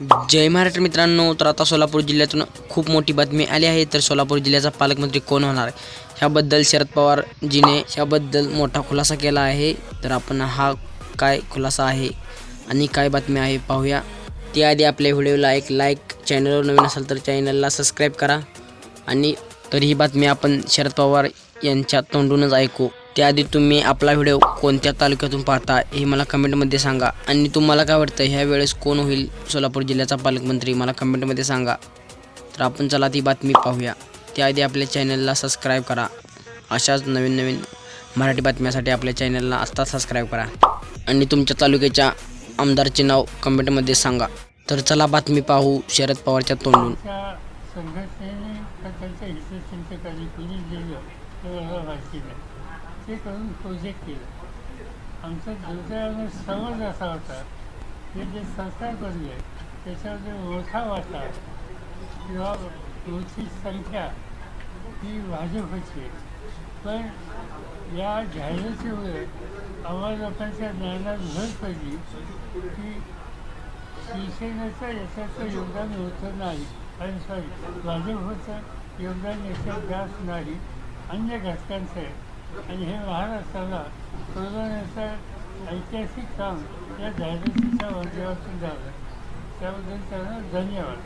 जय महाराष्ट्र मित्रांनो तर आता सोलापूर जिल्ह्यातून खूप मोठी बातमी आली आहे तर सोलापूर जिल्ह्याचा पालकमंत्री कोण होणार? ह्याबद्दल शरद पवार जीने ह्याबद्दल मोठा खुलासा केला आहे तर आपण हा काय खुलासा आहे आणि काय बातमी आहे पाहूया. त्याआधी आपल्या व्हिडिओला एक लाईक चॅनलवर नवीन असाल तर चॅनलला सबस्क्राईब करा. आणि तर ही बातमी आपण शरद पवार यांच्या तोंडूनच ऐकू. त्याआधी तुम्ही आपला व्हिडिओ कोणत्या तालुक्यातून पाहता हे मला कमेंटमध्ये सांगा. आणि तुम्हाला काय वाटतं ह्या वेळेस कोण होईल सोलापूर जिल्ह्याचा पालकमंत्री मला कमेंटमध्ये सांगा. तर आपण चला ती बातमी पाहूया. त्याआधी आपल्या चॅनलला सबस्क्राईब करा. अशाच नवीन नवीन मराठी बातम्यासाठी आपल्या चॅनलला आत्ता सबस्क्राईब करा. आणि तुमच्या तालुक्याच्या आमदारचे नाव कमेंटमध्ये सांगा. तर चला बातमी पाहू शरद पवारच्या तोंडून. संघटनेने त्यांच्या हितचिंतकांनी कुणी लिहिलं तर मला ते करून प्रोजेक्ट केलं आमचा दुर्दैवानं समज असा होता की जे सरकार बनले त्याच्यामध्ये मोठा वाटा किंवा मोठी संख्या ही भाजपची पण या जाहिरातीमुळे आम्हा लोकांच्या ज्ञानात भर पडली की शिवसेनेचं याच्याचं योगदान होतं नाही आणि सॉरी भाजपचं योगदान याच्यात जास्त नाही अन्य घटकांचे आणि हे महाराष्ट्राला सोडवण्याचं ऐतिहासिक काम या जाहिरातीच्या माध्यमातून झालं. त्याबद्दल त्यांना धन्यवाद.